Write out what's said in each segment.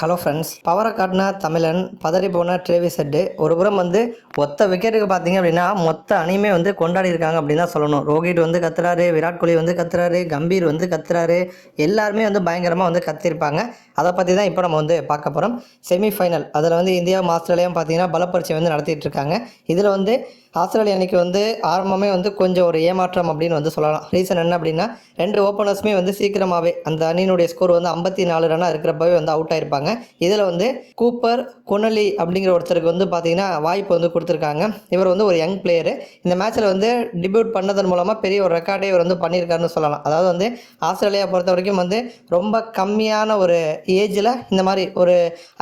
Hello friends பவரை காட்டின தமிழன் பதறி போன ட்ரேவி செட்டு ஒரு புறம் வந்து ஒத்த விக்கெட்டுக்கு பார்த்தீங்க அப்படின்னா மொத்த அணியுமே வந்து கொண்டாடி இருக்காங்க அப்படின்னு தான் சொல்லணும். ரோஹித் வந்து கத்துறாரு விராட் கோலி வந்து கத்துறாரு கம்பீர் வந்து கத்துறாரு. எல்லாருமே வந்து பயங்கரமாக வந்து கத்திருப்பாங்க. அதை பற்றி தான் இப்போ நம்ம வந்து பார்க்க போகிறோம் செமிஃபைனல் அதில் வந்து இந்தியா ஆஸ்திரேலியாவும் பார்த்தீங்கன்னா பலப்பரிச்சை வந்து நடத்திட்டு இருக்காங்க. இதில் வந்து ஆஸ்திரேலியா அன்னைக்கு வந்து ஆரம்பமே வந்து கொஞ்சம் ஒரு ஏமாற்றம் அப்படின்னு வந்து சொல்லலாம். ரீசன் என்ன அப்படின்னா ரெண்டு ஓப்பனர்ஸுமே வந்து சீக்கிரமாகவே அந்த அணியினுடைய ஸ்கோர் வந்து ஐம்பத்தி நாலு ரன்னாக இருக்கிறப்பவே வந்து அவுட் ஆயிருப்பாங்க. இதில் வந்து கூப்பர் குனலி அப்படிங்கிற ஒருத்தருக்கு வந்து பார்த்தீங்கன்னா வாய்ப்பு வந்து கொடுத்துருக்காங்க. இவர் வந்து ஒரு யங் பிளேயரு. இந்த மேட்ச்சில் வந்து டிபியூட் பண்ணதன் மூலமாக பெரிய ஒரு ரெக்கார்டே இவர் வந்து பண்ணியிருக்காருன்னு சொல்லலாம். அதாவது வந்து ஆஸ்திரேலியா பொறுத்த வரைக்கும் வந்து ரொம்ப கம்மியான ஒரு ஏஜில் இந்த மாதிரி ஒரு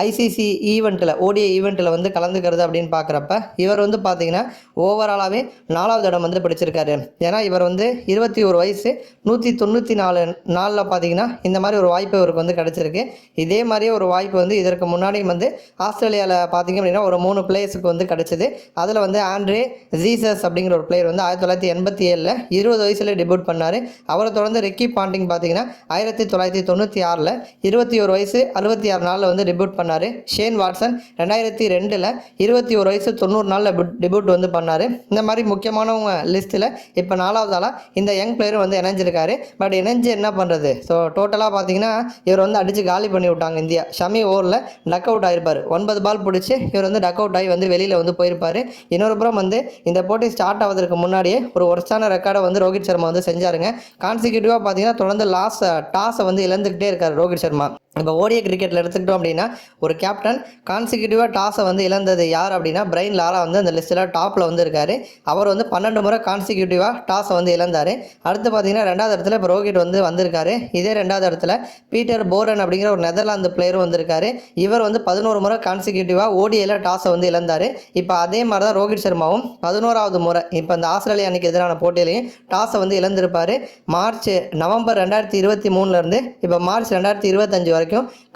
ஐசிசி ஈவெண்ட்டில் ஓடிஐ ஈவெண்ட்டில் வந்து கலந்துக்கிறது அப்படின்னு பார்க்குறப்ப இவர் வந்து பார்த்தீங்கன்னா ஓவராலாகவே நாலாவது இடம் வந்து பிடிச்சிருக்காரு. ஏன்னா இவர் வந்து இருபத்தி ஒரு வயசு நூற்றி தொண்ணூற்றி நாலு நாளில் பார்த்தீங்கன்னா இந்த மாதிரி ஒரு வாய்ப்பு இவருக்கு வந்து கிடச்சிருக்கு. இதே மாதிரியே ஒரு வாய்ப்பு வந்து இதற்கு முன்னாடி வந்து ஆஸ்திரேலியாவில் பார்த்தீங்க அப்படின்னா ஒரு மூணு பிளேயர்ஸுக்கு வந்து கிடச்சிது. அதில் வந்து ஆண்ட்ரே ஜீசஸ் அப்படிங்கிற ஒரு பிளேயர் வந்து ஆயிரத்தி தொள்ளாயிரத்தி எண்பத்தி ஏழில் இருபது வயசுல டெபியூட் பண்ணார். அவரை தொடர்ந்து ரிக்கி பாண்டிங் பார்த்தீங்கன்னா ஆயிரத்தி தொள்ளாயிரத்தி தொண்ணூற்றி ஆறில் இருபத்தி ஒரு வயசு அறுபத்தி ஆறு நாளில் வந்து டெபியூட் பண்ணார். ஷேன் வாட்சன் ரெண்டாயிரத்தி ரெண்டில் இருபத்தி ஒரு வயசு தொண்ணூறு நாளில் டெபியூட் வந்து பண்ணார். இந்த மாதிரி முக்கியமானவங்க லிஸ்ட்டில் இப்போ நாலாவது ஆளாக இந்த யங் பிளேயரும் வந்து இணைஞ்சிருக்காரு. பட் இணைஞ்சு என்ன பண்ணுறது ஸோ டோட்டலாக பார்த்தீங்கன்னா இவர் வந்து அடித்து காலி பண்ணி விட்டாங்க இந்தியா. ஷமி ஓவரில் டக் அவுட் ஆகிருப்பார் ஒன்பது பால் பிடிச்சி இவர் வந்து டக் அவுட் ஆகி வந்து வெளியில் வந்து போயிருப்பார். இன்னொரு புறம் வந்து இந்த போட்டி ஸ்டார்ட் ஆவதற்கு முன்னாடியே ஒரு ஒர்ஸ்டான ரெக்கார்டை வந்து ரோஹித் சர்மா வந்து செஞ்சாருங்க. கான்சிக்யூட்டிவாக பார்த்தீங்கன்னா தொடர்ந்து லாஸ்ட் டாஸை வந்து இழந்துக்கிட்டே இருக்கார் ரோஹித் சர்மா. இப்போ ஓடிய கிரிக்கெட்டில் எடுத்துக்கிட்டோம் அப்படின்னா ஒரு கேப்டன் கான்சிக்யூட்டிவாக டாஸை வந்து இழந்தது யார் அப்படின்னா பிரைன் லாரா வந்து அந்த லிஸ்ட்டில் டாப்பில் வந்து இருக்கார். அவர் வந்து பன்னெண்டு முறை கான்சிக்யூட்டிவாக டாஸை வந்து இழந்தார். அடுத்து பார்த்தீங்கன்னா ரெண்டாவது இடத்துல இப்போ ரோஹித் வந்து வந்திருக்காரு. இதே ரெண்டாவது இடத்துல பீட்டர் போரன் அப்படிங்கிற ஒரு நெதர்லாந்து பிளேயரும் வந்திருக்காரு. இவர் வந்து பதினோரு முறை கான்சிக்யூட்டிவாக ஓடியில் டாஸை வந்து இழந்தார். இப்போ அதே மாதிரி தான் ரோஹித் சர்மாவும் பதினோராவது முறை இப்போ இந்த ஆஸ்திரேலியா அன்னைக்கு எதிரான போட்டியிலையும் டாஸை வந்து இழந்திருப்பார். மார்ச் நவம்பர் ரெண்டாயிரத்தி இருபத்தி மூணுலேருந்து இப்போ மார்ச் ரெண்டாயிரத்தி இருபத்தஞ்சு வரைக்கும்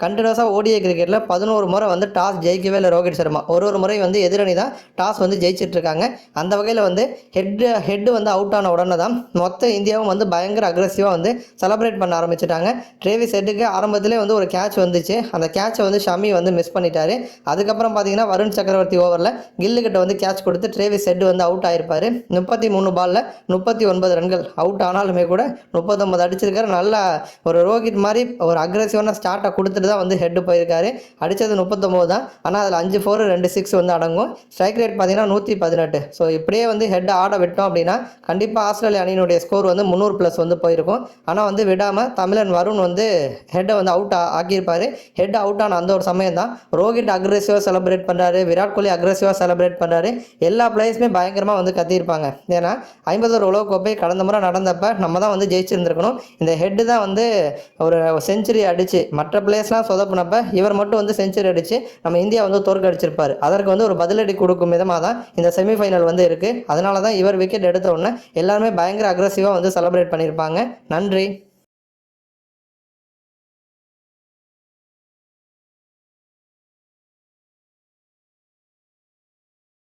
கண்டினியூஸாக ஓடிஐ கிரிக்கெட்டில் பதினோரு முறை வந்து டாஸ் ஜெயிக்கவே இல்லை ரோஹித் சர்மா. ஒரு ஒரு முறை வந்து எதிரணி தான் டாஸ் வந்து ஜெயிச்சுட்டு இருக்காங்க. அந்த வகையில் வந்து ஹெட் ஹெட் வந்து அவுட் ஆன உடனே தான் மொத்த இந்தியாவும் வந்து பயங்கர அக்ரெசிவாக வந்து செலிப்ரேட் பண்ண ஆரம்பிச்சிட்டாங்க. ட்ரேவிஸ் ஹெட்டுக்கு ஆரம்பத்திலே வந்து ஒரு கேட்ச் வந்துச்சு. அந்த கேட்சை வந்து ஷமி வந்து மிஸ் பண்ணிட்டாரு. அதுக்கப்புறம் பார்த்தீங்கன்னா வருண் சக்கரவர்த்தி ஓவரில் கில்லுக்கிட்ட வந்து கேட்ச் கொடுத்து ட்ரேவிஸ் ஹெட் வந்து அவுட் ஆயிருப்பார். முப்பத்தி மூணு பாலில் முப்பத்தி ஒன்பது ரன்கள். அவுட் ஆனாலுமே கூட முப்பத்தொம்பது அடிச்சிருக்காரு. நல்லா ஒரு ரோஹித் மாதிரி ஒரு அக்ரெசிவான ஷாட்டை கொடுத்துட்டு தான் வந்து ஹெட்டு போயிருக்காரு. அடித்தது முப்பத்தொம்போது தான். ஆனால் அதில் அஞ்சு ஃபோர் ரெண்டு சிக்ஸ் வந்து அடங்கும். ஸ்ட்ரைக் ரேட் பார்த்தீங்கன்னா நூற்றி பதினெட்டு. ஸோ இப்படியே வந்து ஹெட் ஆட விட்டோம் அப்படின்னா கண்டிப்பாக ஆஸ்திரேலியா அணியினுடைய ஸ்கோர் வந்து முந்நூறு ப்ளஸ் வந்து போயிருக்கும். ஆனால் வந்து விடாமல் தமிழன் வருண் வந்து ஹெட்டை வந்து அவுட் ஆக்கியிருப்பார். ஹெட் அவுட் ஆன அந்த ஒரு சமயம் தான் ரோஹித் அக்ரெசிவாக செலிப்ரேட் பண்ணுறாரு விராட் கோலி அக்ரெசிவாக செலிப்ரேட் பண்ணுறாரு எல்லா பிளேயர்ஸுமே பயங்கரமாக வந்து கத்தியிருப்பாங்க. ஏன்னா ஐம்பதோர் உலக கோப்பை கடந்த முறை நடந்தப்ப நம்ம தான் வந்து ஜெயிச்சிருந்துருக்கணும். இந்த ஹெட்டு தான் வந்து ஒரு செஞ்சுரி அடித்து மற்ற மற்ற பிளேயர்ஸ்லாம் சொதப்பினப்ப இவர் மட்டும் வந்து செஞ்சுரி அடித்து நம்ம இந்தியா வந்து தோற்கடிச்சிருப்பார் அதற்கு வந்து ஒரு பதிலடி கொடுக்கும் விதமாக தான் இந்த செமிஃபைனல் வந்து இருக்குது அதனால தான் இவர் விக்கெட் எடுத்த உடனே எல்லாருமே பயங்கர அக்ரஸிவாக வந்து செலிப்ரேட் பண்ணியிருப்பாங்க நன்றி.